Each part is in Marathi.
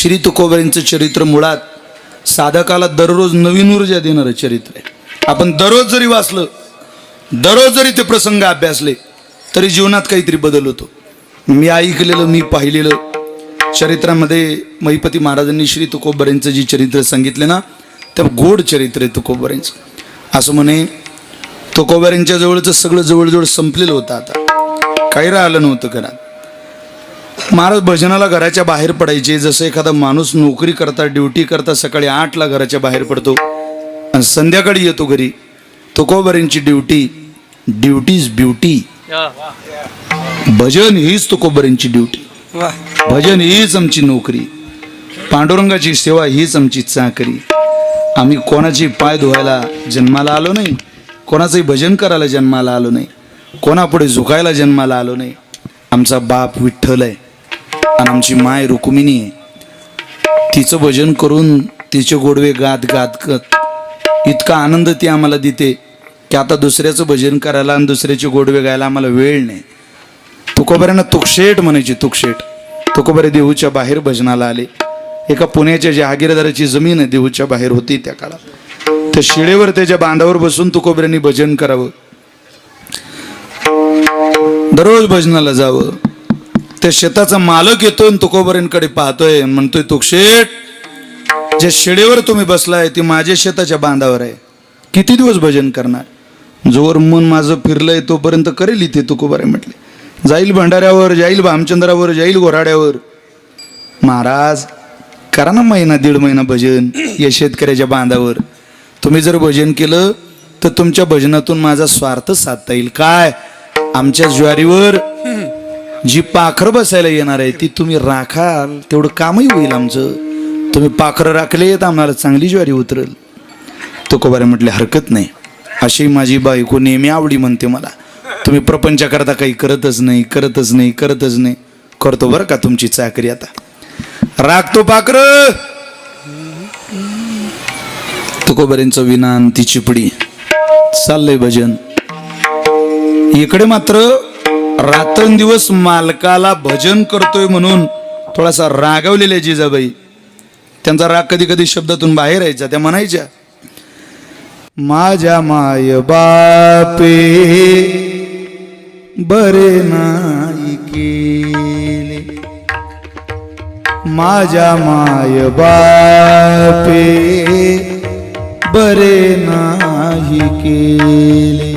श्री तुकोबरींचं चरित्र मुळात साधकाला दररोज नवीन ऊर्जा देणारं चरित्र आहे. आपण दररोज जरी वाचलं दररोज जरी ते प्रसंग अभ्यासले तरी जीवनात काहीतरी बदल होतो. मी ऐकलेलं मी पाहिलेलं चरित्रामध्ये महिपती महाराजांनी श्री तुकोबऱ्यांचं जे चरित्र सांगितले ना त्या गोड चरित्र आहे तुकोबरेंचं. असं म्हणे तुकोबऱ्यांच्या जवळचं सगळं जवळजवळ संपलेलं होतं आता. काही राहिलं नव्हतं घरात. महाराज भजनाला घराच्या बाहेर पडायचे. जसं एखादा माणूस नोकरी करता ड्युटी करता सकाळी आठला घराच्या बाहेर पडतो आणि संध्याकाळी येतो घरी तुकोबरेंची ड्युटी ड्युटीज ब्युटी. भजन हीच तुकोबरेंची ड्युटी. भजन हीच आमची नोकरी. पांडुरंगाची सेवा हीच आमची चाकरी. आम्ही कोणाची पाय धुवायला जन्माला आलो नाही कोणाचंही भजन करायला जन्माला आलो नाही कोणापुढे झुकायला जन्माला आलो नाही. आमचा बाप विठ्ठल आहे. आणि आमची माय रुक्मिणी आहे तिचं भजन करून तिचे गोडवे गात गात गत इतका आनंद ती आम्हाला देते की आता दुसऱ्याचं भजन करायला आणि दुसऱ्याचे गोडवे गायला आम्हाला वेळ नाही. तुकोबऱ्यांना तुकशेट म्हणायची तुकशेट. तुकोबरे देहूच्या बाहेर भजनाला आले. एका पुण्याच्या जहागीरदाराची जमीन आहे देहूच्या बाहेर होती त्या काळात. त्या शिळेवर त्याच्या बांधावर बसून तुकोबऱ्यांनी भजन करावं. दररोज भजनाला जावं. त्या शेताचा मालक येतोय आणि पाहतोय. म्हणतोय तुकशेट ज्या शेडेवर तुम्ही बसलाय ती माझ्या शेताच्या बांधावर आहे. किती दिवस भजन करणार? जोवर मन माझं फिरलंय तोपर्यंत करेल इथे तुकोबरे म्हटले. जाईल भंडाऱ्यावर जाईल भामचंद्रावर जाईल घोराड्यावर. महाराज करा ना महिना दीड महिना भजन या शेतकऱ्याच्या बांधावर. तुम्ही जर भजन केलं तर तुमच्या भजनातून माझा स्वार्थ साधता येईल. काय? आमच्या ज्वारीवर जी पाखरं बसायला येणार आहे ती तुम्ही राखाल तेवढं कामही होईल आमचं. तुम्ही पाखरं राखले तर आम्हाला चांगली ज्वारी उतरल. तुकोबारे म्हटले हरकत नाही. अशी माझी बायको नेहमी आवडी म्हणते मला. तुम्ही प्रपंचाकरता काही करतच नाही करतच नाही करतच नाही. करतो बरं का तुमची चाकरी आता. राखतो पाखर. तुकोबऱ्यांचं विनान ती चिपडी. चाललंय भजन. इकडे मात्र रात्रंदिवस मालकाला भजन करतोय म्हणून थोडासा रागवलेल्या जिजाबाई. त्यांचा राग कधी कधी शब्दातून बाहेर यायचा त्या म्हणायच्या माझ्या माय बापे बरे नाही केले. माझ्या माय बापे बरे नाही केले.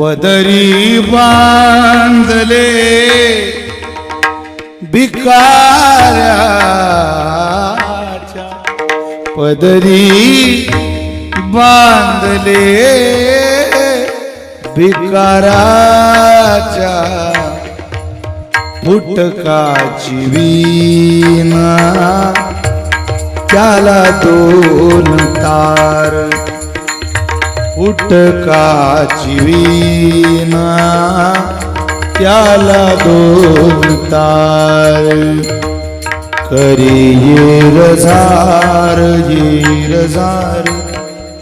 पदरी बांधले भिकाऱ्याच्या पदरी बांधले भिकाराच्या फुटकाची वीणा त्याला दोन तार फुटकाची वीणा. त्याला दोन तार. करी येरझार झार येर झार.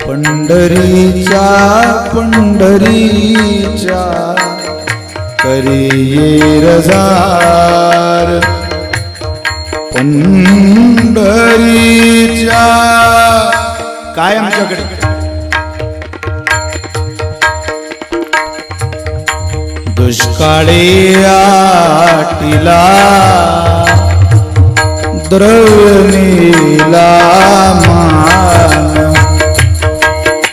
पंढरीच्या पंढरीच्या. करी येरझार पंढरीच्या. काय आमच्याकडे? दुष्काळी आटिला द्रवणीला मान.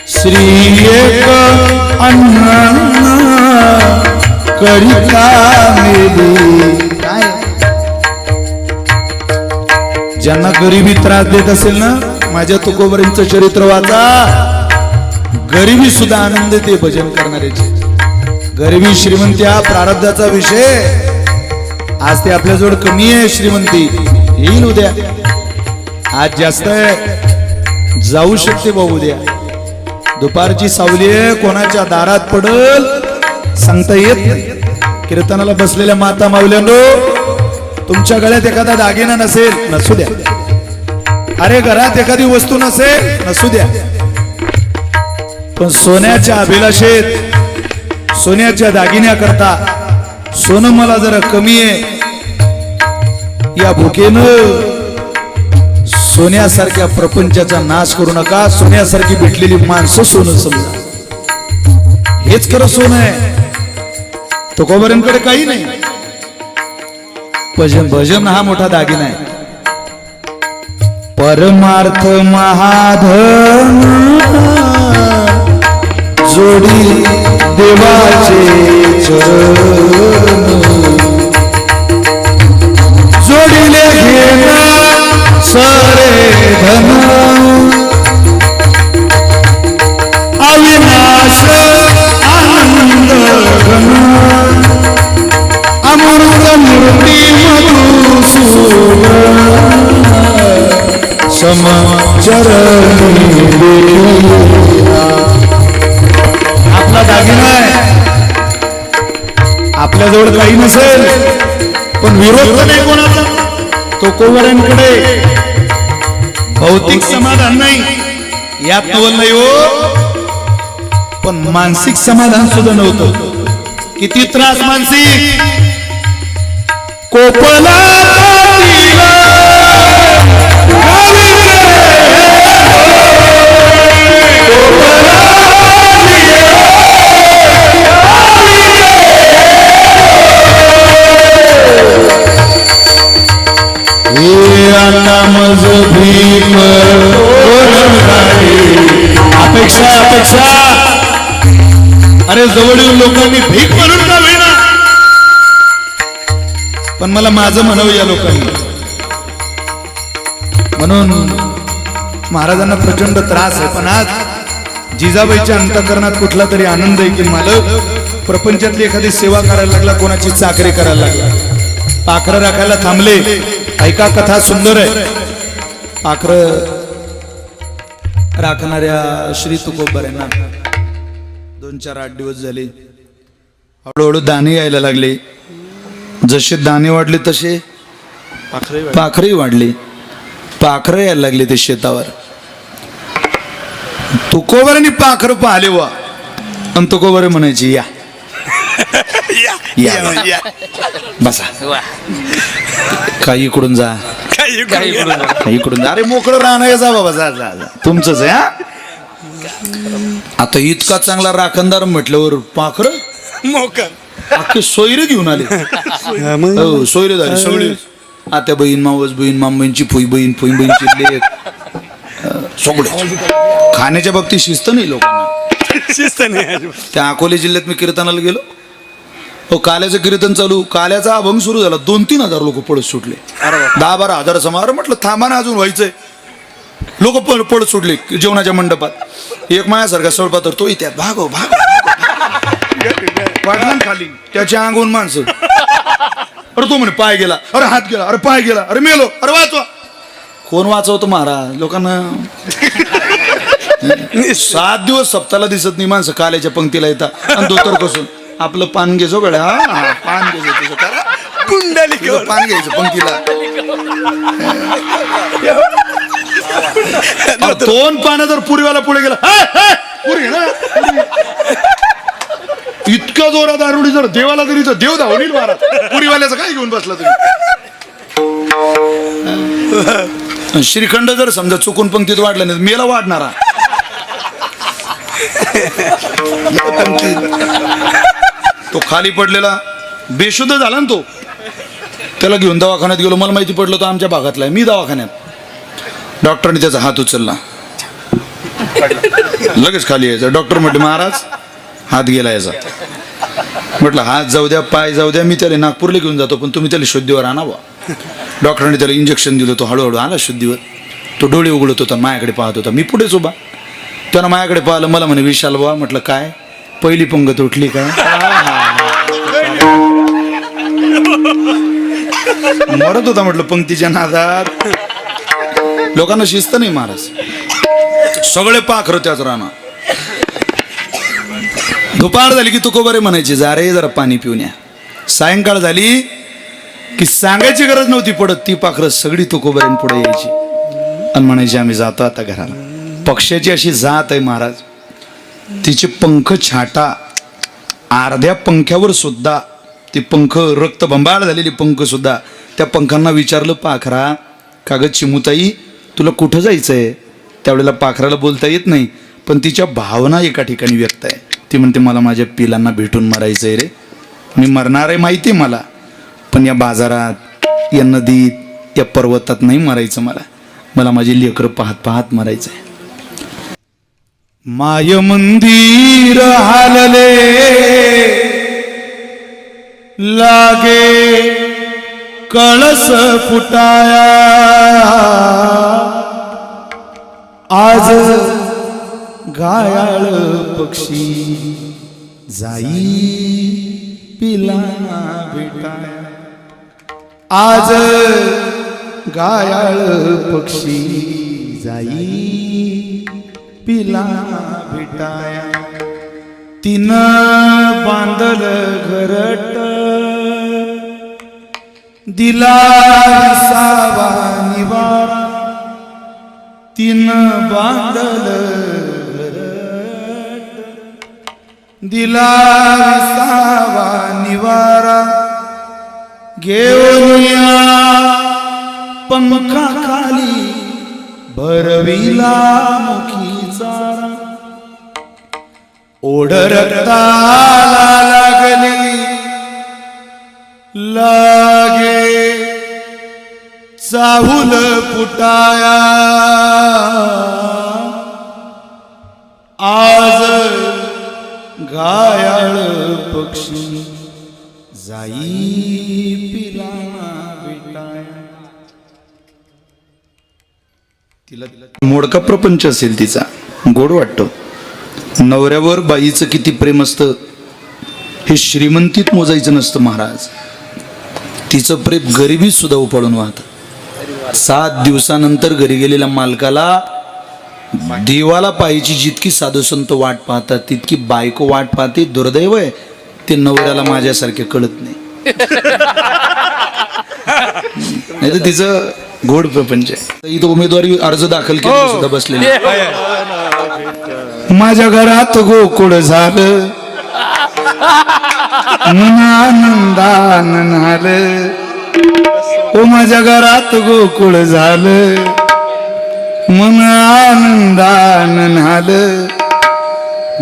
श्री एक अन्न करिता मेली. ज्यांना गरिबी त्रास देत असेल ना माझ्या तुकोबरींचं चरित्र वाचा. गरिबी सुद्धा आनंद ते भजन करणाऱ्याचे गरिबी श्रीमंती हा प्रारब्धाचा विषय. आज ते आपल्याजवळ कमी आहे श्रीमंती. येईल उद्या. आज जास्त आहे. जाऊ शकते भाऊ उद्या. दुपारची सावली आहे कोणाच्या दारात पडल सांगता येत नाही. कीर्तनाला बसलेल्या माता मावल्यानो तुमच्या गळ्यात एखादा दागिना नसेल नसू द्या. अरे घरात एखादी वस्तू नसेल नसू द्या. पण सोन्याच्या अभिलाषेत सोन्याच्या दागिन्या करता सोनं मला जरा कमी आहे. या भुकेनं सोन्यासारख्या प्रपंचाचा नाश करू नका. सोन्यासारखी भेटलेली माणसं सोनं समजा. हेच खरं सोनं आहे. तुकोबऱ्यांकडे काही नाही. भजन भजन हा मोठा दागिना आहे. परमार्थ महाधन जोडी देवाचे चरण. जोडिले घेना सरे धन. अविनाश आनंद घन. अमृत मूर्ती मधुसूदन. समचरणी आपल्याजवळ काही नसेल पण विरोध नाही कोणाचा. तो कोवऱ्यांकडे भौतिक समाधान नाही. यात नवल नाही हो. पण मानसिक समाधान सुद्धा नव्हतं. किती त्रास मानसिक? कोपला नामज भीम अपेक्षा अपेक्षा. अरे जवळील लोकांनी भीक म्हणून का होईना पण मला माझं म्हणावं या लोकांनी. म्हणून महाराजांना प्रचंड त्रास आहे पण आज जिजाबाईच्या अंतकरणात कुठला तरी आनंद आहे की मालक प्रपंचातली एखादी सेवा करायला लागला कोणाची चाकरी करायला लागला. पाखरं राखायला थांबले. ऐका कथा सुंदर आहे. पाखरं राखणाऱ्या श्री तुकोबाऱ्यांना दोन चार आठ दिवस झाले. हळूहळू दाणे यायला लागले. जसे दाणे वाढले तसे पाखरही वाढली. पाखरं यायला लागले ते शेतावर. तुकोबरांनी पाखरं पाहिले वा. आणि तुकोबरे म्हणायची या. या बसा. काही इकडून जा. काही इकडून जा. अरे मोकळं राहणं जा बाबा जा जा जा. तुमचंच आहे हा? आता इतका चांगला राखणदार म्हटल्यावर पाखर? मोकर अख्खे सोयरे घेऊन आले. हो सोयरे झाले सगळे. आत्या बहीण मावस बहीण मामबहीणची फुई बहीण फुई बहीणची लेक. अं, सगळे. खाण्याच्या बाबतीत शिस्त नाही लोकांना. शिस्त नाही त्या अकोले जिल्ह्यात मी कीर्तनाला गेलो. हो काल्याचं कीर्तन चालू. काल्याचा अभंग सुरू झाला. दोन तीन हजार लोक पळत सुटले. दहा बारा हजार समार म्हटलं थांबा ना अजून व्हायचंय. लोक पळ पळत सुटले जेवणाच्या मंडपात. एक मायासारखा सळपा तर तो इत्यात भागो भागो खाली. त्याच्या अंगून माणसं. अरे तो म्हणे पाय गेला. अरे हात गेला. अरे पाय गेला. अरे मेलो. अरे वाचवा. कोण वाचवतो महाराज? लोकांना. सात दिवस सप्ताला दिसत नाही माणसं. काल्याच्या पंक्तीला येतात. आणि धोतर कसून आपलं पान घेजो गड्या हा. पान घेजो तुझं करा. कुंडली तुझं पान घ्यायचं पंक्तीला. दोन पानं जर पुरीवाला पुढे गेला "हाय, हाय, पुरी ना, पुरी." इतका जोरात दारुडी जर देवाला तरी तर देव धावलील महाराज पुरीवाल्याचं काय घेऊन बसला तुम्ही? श्रीखंड जर समजा चुकून पंक्तीत वाढला नाही मेला वाढणारा. तो खाली पडलेला बेशुद्ध झाला ना तो. त्याला घेऊन दवाखान्यात गेलो मला माहिती पडलं तो आमच्या भागातला आहे. मी दवाखान्यात. डॉक्टरने त्याचा हात उचलला. लगेच खाली यायचा. डॉक्टर म्हटले महाराज हात गेला याचा. म्हटलं हात जाऊ द्या पाय जाऊ द्या मी त्याला नागपूरला घेऊन जातो पण तुम्ही त्याला शुद्धीवर आणावा. डॉक्टरने त्याला इंजेक्शन दिलं तो हळूहळू आला शुद्धीवर. तो डोळे उघडत होता मायाकडे पाहत होता. मी पुढेच उभा. त्यानं मायाकडे पाहिलं मला म्हणे विशाल बाबा म्हटलं काय? पहिली पंगत उठली काय मरत होता म्हटलं पंक्तीच्या नादात. लोकांना शिस्त नाही महाराज. सगळे पाखर त्याच राणा दुपार झाली की तुकोबारे म्हणायचे जा रे जरा पाणी पिऊन या. सायंकाळ झाली की सांगायची गरज नव्हती पडत ती पाखरं सगळी तुकोबाऱ्यां पुढे यायची. आणि म्हणायची आम्ही जातो आता घराला. पक्ष्याची अशी जात आहे महाराज. तिचे पंख छाटा अर्ध्या पंख्यावर सुद्धा ते पंख रक्त बंबाळ झालेली पंख सुद्धा त्या पंखांना विचारलं पाखरा कागद चिमुताई तुला कुठं जायचंय? त्यावेळेला पाखराला बोलता येत नाही पण तिच्या भावना एका ठिकाणी व्यक्त आहे. ती म्हणते मला माझ्या पिलांना भेटून मरायचंय रे. मी मरणार आहे माहिती आहे मला. पण या बाजारात या नदीत या पर्वतात नाही मरायचं मला. मला माझी लेकरं पाहत पाहत मरायचं आहे माय मंदिर हालले. लागे कळस फुटाया. आज गायाळ पक्षी जाई पिला भेटाया. आज गायाळ पक्षी जाई पिला भेटाया. तिन बांधल घरट. दिला सावा निवारा. तिन बांधल घरट. दिला सावा निवारा. घेऊन या पंखा खाली भरविला मुखी चारा ओढ रक्ताला लागली. लागे चाहुल पुटाया. आज घायाळ पक्षी जाई पिला भेटाया. तिला मोडका प्रपंच असेल तिचा. गोड वाटतो. नवऱ्यावर बाईचं किती प्रेम असतं हे श्रीमंतीत मोजायचं नसतं महाराज. तिचं प्रेम गरिबीत सुद्धा उपाडून वाहत. सात दिवसानंतर घरी गेलेल्या मालकाला देवाला पाहायची जितकी साधू संत वाट पाहतात तितकी बायको वाट पाहते. दुर्दैव आहे ते नवऱ्याला माझ्यासारखे कळत नाही. नाही तर तिचं गोड प्रपंच आहे. इथं उमेदवारी अर्ज दाखल केला सुद्धा बसलेले माझ्या घरात गोकुळ झालं. आनंदान झालं. ओ माझ्या घरात गोकुळ झालं. मन आनंदान झालं.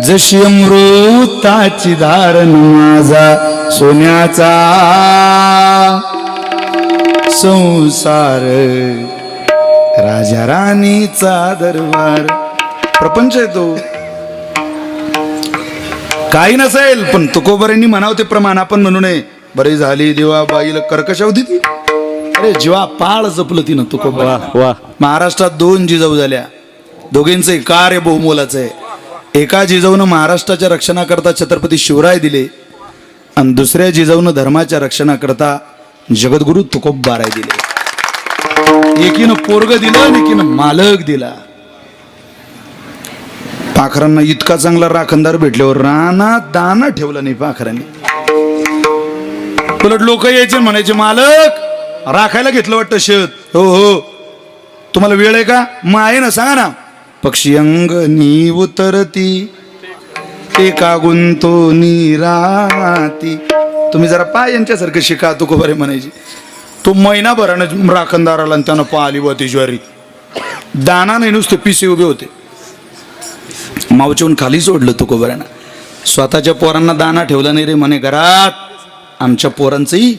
जशी अमृताची धारण माझा सोन्याचा संसार. राजा राणीचा दरबार. प्रपंच येतो काही नसेल पण तुकोबऱ्यांनी म्हणावं ते प्रमाण. आपण म्हणू नये बरी झाली देवा बाईला कर्कश होती ती अरे जीवा पाळ जपलं तिनं तुकोबा वा महाराष्ट्रात दोन जिजाऊ झाल्या. दोघींचं कार्य बहुमोलाचं आहे. एका जिजाऊनं महाराष्ट्राच्या रक्षणाकरता छत्रपती शिवराय दिले आणि दुसऱ्या जिजाऊनं धर्माच्या रक्षणाकरता जगद्गुरु तुकोबाराय दिले. एकीनं पोरग दिलं आणि एकीनं मालक दिला. पाखरांना इतका चांगला राखणदार भेटल्यावर राणा दाना ठेवला नाही पाखरांनी. उलट लोक यायचे म्हणायचे मालक राखायला घेतलं वाटतं शेत. हो हो. तुम्हाला वेळ आहे का? मग आहे ना सांगा ना. पक्षी अंगणी उतरती एका गुंतो निराती तुम्ही जरा पाय यांच्यासारखं शिका तुको बरे म्हणायची. तो महिनाभरानं राखणदार आला आणि त्यानं पाहिली व ती ज्वारी. दाना नाही नुसते पिसे उभे होते. मावचून खाली सोडलं तुकोबऱ्यानं स्वतःच्या पोरांना दाना ठेवला नाही रे म्हणे घरात. आमच्या पोरांचंही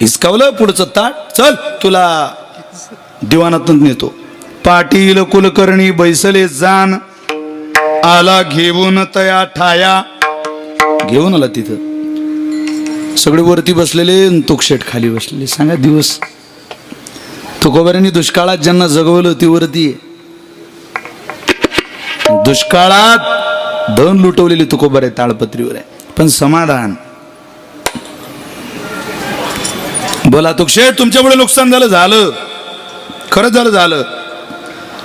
हिसकावलं पुढचं ताट. चल तुला दिवाणातून नेतो. पाटील कुलकर्णी बैसले जाण. आला घेऊन तया ठाया. घेऊन आला तिथं. सगळे वरती बसलेले तुकशेट खाली बसलेले. सांगा दिवस. तुकोबऱ्यांनी दुष्काळात ज्यांना जगवलं ती वरती आहे. दुष्काळात धन लुटवलेली तुकोबर आहे ताळपत्रीवर आहे. पण समाधान. बोला तुकशेठ तुमच्यामुळे नुकसान झालं झालं. खरंच झालं झालं.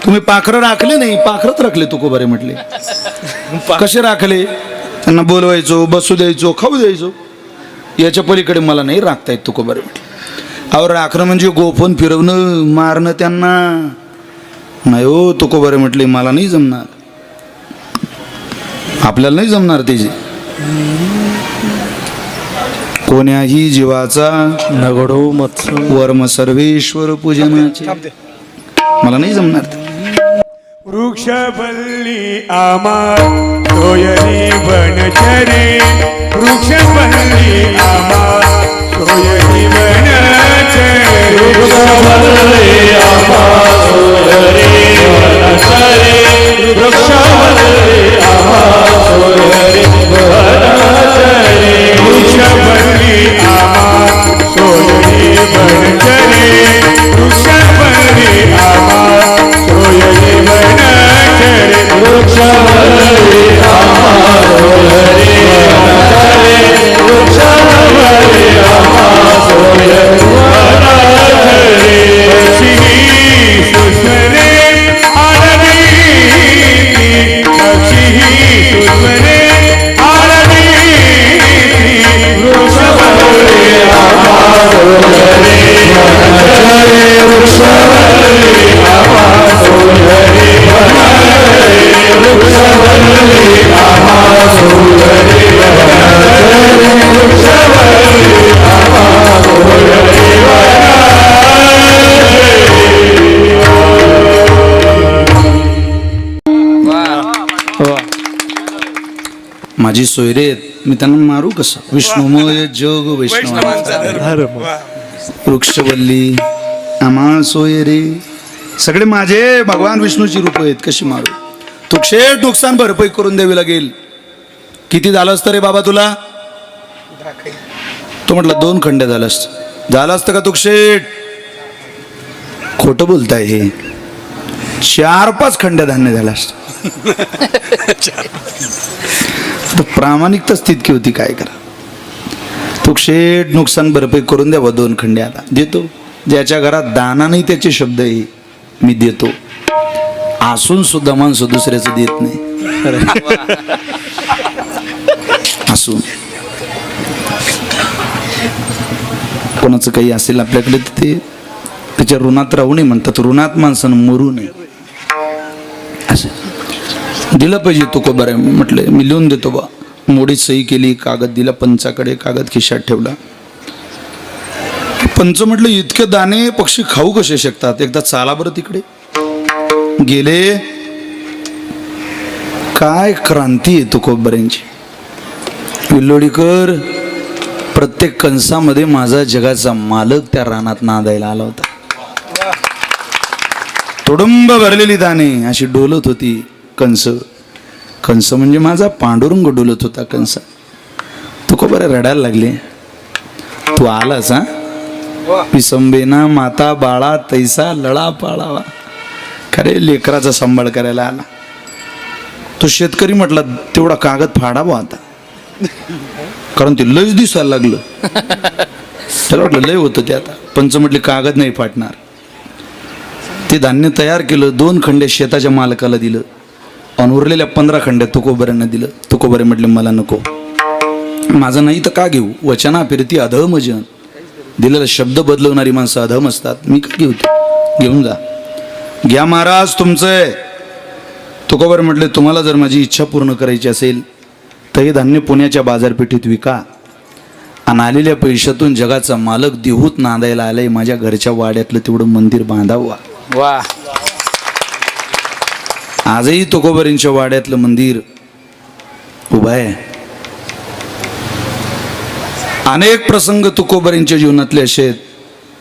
तुम्ही पाखरं राखले नाही पाखरच राखले तुकोबारे म्हटले. कसे राखले? त्यांना बोलवायचो बसू द्यायचो खाऊ द्यायचो. याच्या पलीकडे मला नाही राखता येत तुकोबारे म्हटले. अहो राखणं म्हणजे गोफन फिरवणं मारणं त्यांना. नाही हो तुकोबारे म्हटले मला नाही जमणार. आपल्याला नाही जमणार त्याची कोण्याही जीवाचा नगडो मत्सव वर्म सर्वेश्वर पूजनाचे मला नाही जमणार ते. वृक्षवल्ली आमा सोयरी बनचरे वृक्षवल्ली आमा सोयरी बनचरे वृक्षवल्ली आमा सोयरी बनचरे वृक्षवल्ली आमा सोयरी माझी सोयरेत मी त्यांना मारू कसं? विष्णुमय जग वैष्णवांचा धर्म. वृक्षवल्ली आम्हा सोयरे. सगळे माझे भगवान विष्णूची रूप आहेत. कशी मारू? तुक्षेट नुकसान भरपाई करून द्यावी लागेल. किती झालं असतं रे बाबा तुला? तो म्हटलं दोन खंड झालं असतं. झालं असतं का तुक्षेट खोटं बोलताय हे. चार पाच खंड धान्य झालं असतं. तर प्रामाणिकताच तितकी होती काय करा? तुक्षेट नुकसान भरपाई करून द्यावा दोन खंडे आता. देतो. ज्याच्या घरात दाना नाही त्याचे शब्द आहे. मी देतो. असून सुद्धा माणसं दुसऱ्याचं देत नाही. असून. कोणाचं काही असेल आपल्याकडे तर ते त्याच्या ऋणात राहू नये म्हणतात. ऋणात माणसानं मरू नये. दिलं पाहिजे तो बरं म्हटलं. मी लिहून देतो बा. मोडीत सही केली कागद दिला पंचाकडे कागद खिशात ठेवला. पंच म्हटलं इतके दाणे पक्षी खाऊ कसे शकतात? एकदा चाला बरं तिकडे. गेले. काय क्रांती आहे तुकोबऱ्यांची विल्लोडीकर प्रत्येक कंसामध्ये माझा जगाचा मालक त्या रानात नादायला आला होता. तुडुंब भरलेली दाणे अशी डोलत होती. कंस. कंस म्हणजे माझा पांडुरंग डुलत होता कंस. तू बरं रडायला लागले? तू आलास हा? पिसंबेना माता बाळा तैसा लळा पाळावा. खरे लेकराचा सांभाळ करायला आला. तो शेतकरी म्हटला तेवढा कागद फाडावा आता. कारण ते लयच दिसायला लागलं. त्याला वाटलं लय होतं ते आता. पंच म्हटले कागद नाही फाटणार. ते धान्य तयार केलं दोन खंडे शेताच्या मालकाला दिलं. आणि उरलेल्या पंधरा खंड्या तुकोबऱ्यांना दिलं. तुकोबरे म्हटले मला नको. माझं नाही तर का घेऊ? वचना फिरती अधम जन. दिलेला शब्द बदलवणारी माणसं अधम असतात. मी का घेऊ घेऊन जा. घ्या महाराज तुमचं. तुकोबर म्हटले तुम्हाला जर माझी इच्छा पूर्ण करायची असेल तर हे धान्य पुण्याच्या बाजारपेठेत विका. आणि आलेल्या पैशातून जगाचा मालक देहूत नांदायला आलाय. माझ्या घरच्या वाड्यातलं तेवढं मंदिर बांधावं. वा. आजही तुकोबरींच्या वाड्यातलं मंदिर उभं आहे. अनेक प्रसंग तुकोबरींच्या जीवनातले असे आहेत.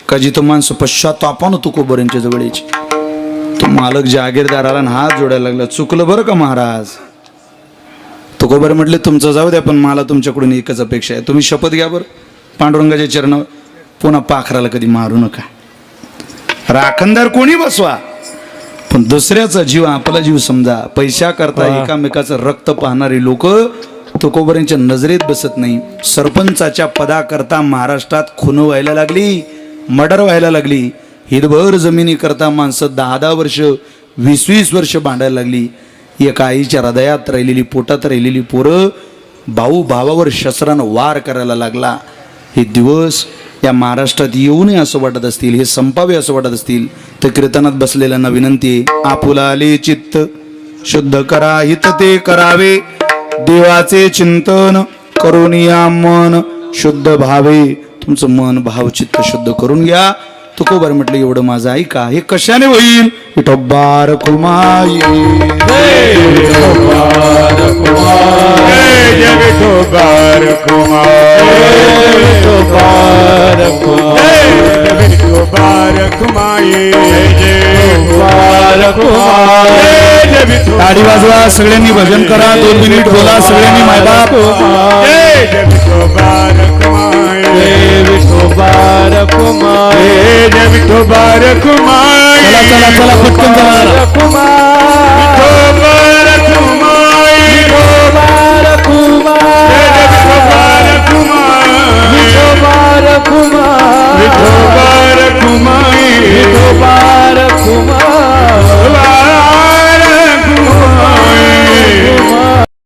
का जिथं माणसं पश्चातापानं तुकोबरींच्या जवळ तो मालक जागीरदाराला हात जोडायला लागला चुकलं बरं का महाराज? तुकोबर म्हटले तुमचं जाऊ द्या पण मला तुमच्याकडून एकच अपेक्षा आहे. तुम्ही शपथ घ्या बरं. पांडुरंगाच्या चरणावर पुन्हा पाखराला कधी मारू नका. राखणदार कोणी बसवा? पण दुसऱ्याचा जीव आपला जीव समजा पैशा करता एकामेकाचं रक्त पाहणारी लोक तुकोबऱ्यांच्या नजरेत बसत नाही. सरपंचाच्या पदाकरता महाराष्ट्रात खून व्हायला लागली मर्डर व्हायला लागली हिरभर जमिनी करता माणसं दहा दहा वर्ष वीस वीस वर्ष भांडायला लागली. एका आईच्या हृदयात राहिलेली पोटात राहिलेली पोरं भाऊ भावावर शस्त्रानं वार करायला लागला. हे दिवस या महाराष्ट्रात येऊ नये असं वाटत असतील हे संपावे असं वाटत असतील तर कीर्तनात बसलेल्यांना विनंती आहे आपुला आले चित्त शुद्ध करा हित ते करावे देवाचे चिंतन करून या मन शुद्ध भावे तुमचं मन भाव चित्त शुद्ध करून घ्या. तुकोबर म्हटलं एवढं माझं ऐका हे कशाने होईल विठोबार कुमाई विठोबार कुमार कुमार कुमार वाजवा सगळ्यांनी भजन करा दोन मिनिट बोला सगळ्यांनी मायबाप मुबारक माए मुबारक माए चला चला चला मुबारक माए मुबारक माए मुबारक माए मुबारक माए मुबारक माए मुबारक माए मुबारक माए